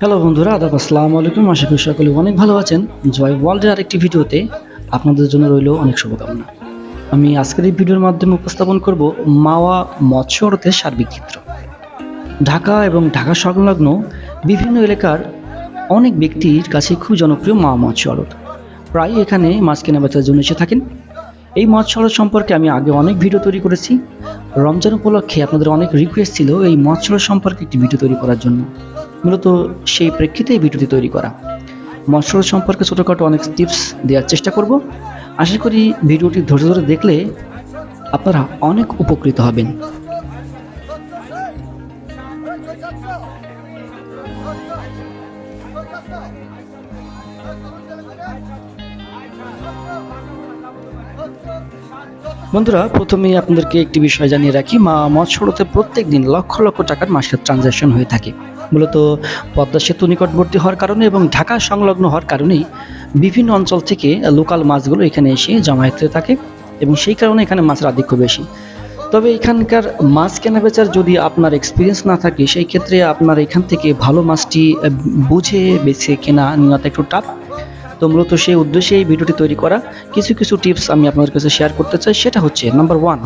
Hello বন্ধুরা, আদাব, আসসালামু আলাইকুম। আশা করি সকলে অনেক ভালো আছেন। জয় ওয়ার্ল্ডের আরেকটি ভিডিওতে আপনাদের জন্য রইল অনেক শুভকামনা। আমি আজকের এই ভিডিওর মাধ্যমে উপস্থাপন করব মাওয়া মৎস্য আড়তের সার্বিক চিত্র ঢাকা এবং ঢাকা সংলগ্ন বিভিন্ন এলাকার অনেক ব্যক্তির কাছে খুব জনপ্রিয় মাওয়া মৎস্য আড়ত প্রায় এখানে মাছ কেনা বেচার জন্য এসে থাকেন। এই মৎস্য আড়ত সম্পর্কে আমি আগে অনেক ভিডিও তৈরি করেছি। রমজান উপলক্ষে আপনাদের অনেক রিকোয়েস্ট ছিল এই মৎস্য সম্পর্কে একটি ভিডিও তৈরি করার জন্য মূলত সেই প্রেক্ষিতে এই ভিডিওটি তৈরি করা মৎস্য সম্পর্কে ছোটোখাটো অনেক টিপস দেওয়ার চেষ্টা করব আশা করি ভিডিওটি ধৈর্য ধরে দেখলে আপনারা অনেক উপকৃত হবেন বন্ধুরা, প্রথমেই আপনাদেরকে একটি বিষয় জানিয়ে রাখি, মা মৎস্যরতে প্রত্যেক দিন লক্ষ লক্ষ টাকার মাসের ট্রানজ্যাকশন হয়ে থাকে। মূলত পদ্মা সেতু নিকটবর্তী হওয়ার কারণে এবং ঢাকা সংলগ্ন হওয়ার কারণেই বিভিন্ন অঞ্চল থেকে লোকাল মাছগুলো এখানে এসে জমায়েত হয়ে থাকে এবং সেই কারণে এখানে মাছের আধিক্য বেশি। তবে এখানকার মাছ কেনা বেচার যদি আপনার এক্সপিরিয়েন্স না থাকে, সেই ক্ষেত্রে আপনার এখান থেকে ভালো মাছটি বুঝে বেছে কেনা নেওয়াটা একটু টাফ তো মূলত সেই উদ্দেশ্যে এই ভিডিওটি তৈরি করা। কিছু কিছু টিপস আমি আপনাদের কাছে শেয়ার করতে চাই, সেটা হচ্ছে নাম্বার ওয়ান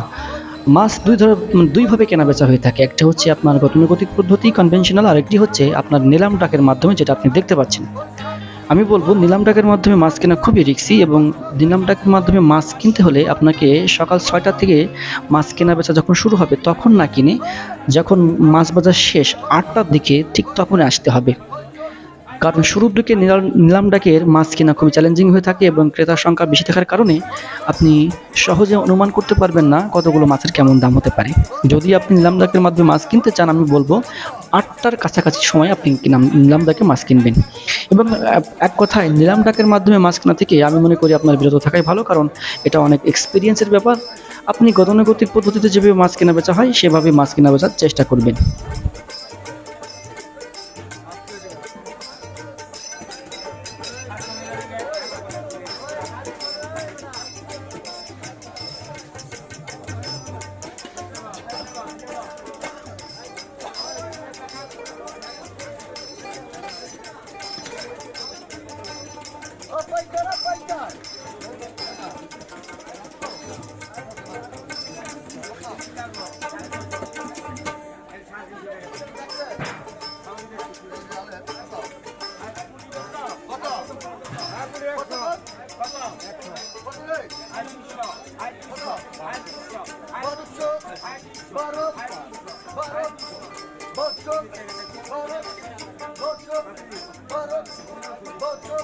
মাছ দুই ধর দুইভাবে কেনা বেচা হয়ে থাকে। একটা হচ্ছে আপনার গতানুগতিক পদ্ধতি কনভেনশনাল আর একটি হচ্ছে আপনার নিলাম ডাকের মাধ্যমে, যেটা আপনি দেখতে পাচ্ছেন। আমি বলব, নিলাম ডাকের মাধ্যমে মাছ কেনা খুবই রিক্সি এবং নিলাম ডাকের মাধ্যমে মাছ কিনতে হলে আপনাকে সকাল ছয়টা থেকে মাছ কেনা বেচা যখন শুরু হবে, তখন না কিনে যখন মাছ বাজার শেষ, আটটার দিকে ঠিক তখনই আসতে হবে। কারণ শুরুর দিকে নিলাম- ডাকের মাছ কেনা খুবই চ্যালেঞ্জিং হয়ে থাকে এবং ক্রেতার সংখ্যা বেশি থাকার কারণে আপনি সহজে অনুমান করতে পারবেন না কতগুলো মাছের কেমন দাম হতে পারে। যদি আপনি নিলাম ডাকের মাধ্যমে মাছ কিনতে চান, আমি বলব আটটার কাছাকাছি সময় আপনি নিলাম ডাকে মাছ কিনবেন। এবং এক কথায়, নিলাম ডাকের মাধ্যমে মাছ কেনা থেকে আমি মনে করি আপনার বিরত থাকাই ভালো, কারণ এটা অনেক এক্সপিরিয়েন্সের ব্যাপার। আপনি গতানুগতিক পদ্ধতিতে যেভাবে মাছ কেনা বেচা হয়, সেভাবে মাছ কেনা বেচার চেষ্টা করবেন। ভারত বছর ভারত বছর ভারত বছর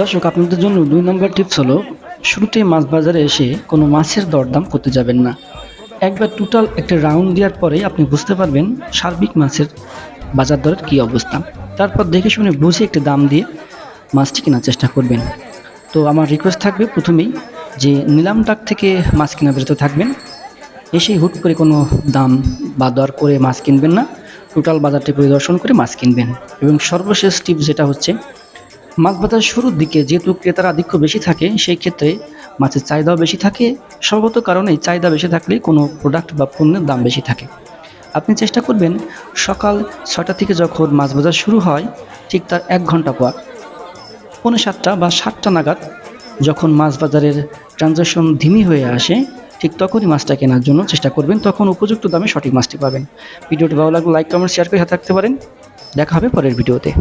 দর্শক, আপনাদের জন্য দুই নম্বর টিপস হলো শুরুতে মাছ বাজারে এসে কোনো মাছের দরদাম করতে যাবেন না। একবার টোটাল একটা রাউন্ড দেওয়ার পরে আপনি বুঝতে পারবেন সার্বিক মাছের বাজার দরের কী অবস্থা। তারপর দেখে শুনে বুঝে একটি দাম দিয়ে মাছটি কেনার চেষ্টা করবেন। তো আমার রিকোয়েস্ট থাকবে প্রথমেই যে নিলাম ডাক থেকে মাছ কেনা বেরোতে থাকবেন, এসেই হুট করে কোনো দাম বা দর করে মাছ কিনবেন না টোটাল বাজারটি পরিদর্শন করে মাছ কিনবেন। এবং সর্বশেষ টিপ যেটা হচ্ছে মাছ বাজার শুরুর দিকে যেহেতু ক্রেতার আধিক্য বেশি থাকে, সেই ক্ষেত্রে মাছের চাহিদাও বেশি থাকে। সর্বত কারণেই চাহিদা বেশি থাকলে কোনো প্রোডাক্ট বা পণ্যের দাম বেশি থাকে। আপনি চেষ্টা করবেন সকাল ছটা থেকে যখন মাছ বাজার শুরু হয়, ঠিক তার এক ঘণ্টা পর। পৌনে সাতটা বা সাতটা নাগাদ যখন মাছ বাজারের ট্রানজ্যাকশন ধিমি হয়ে আসে, ঠিক তখনই মাছটা কেনার জন্য চেষ্টা করবেন। তখন উপযুক্ত দামে সঠিক মাছটি পাবেন। ভিডিওটি ভালো লাগলে লাইক কমেন্ট শেয়ার করে থাকতে পারেন। দেখা হবে পরের ভিডিওতে।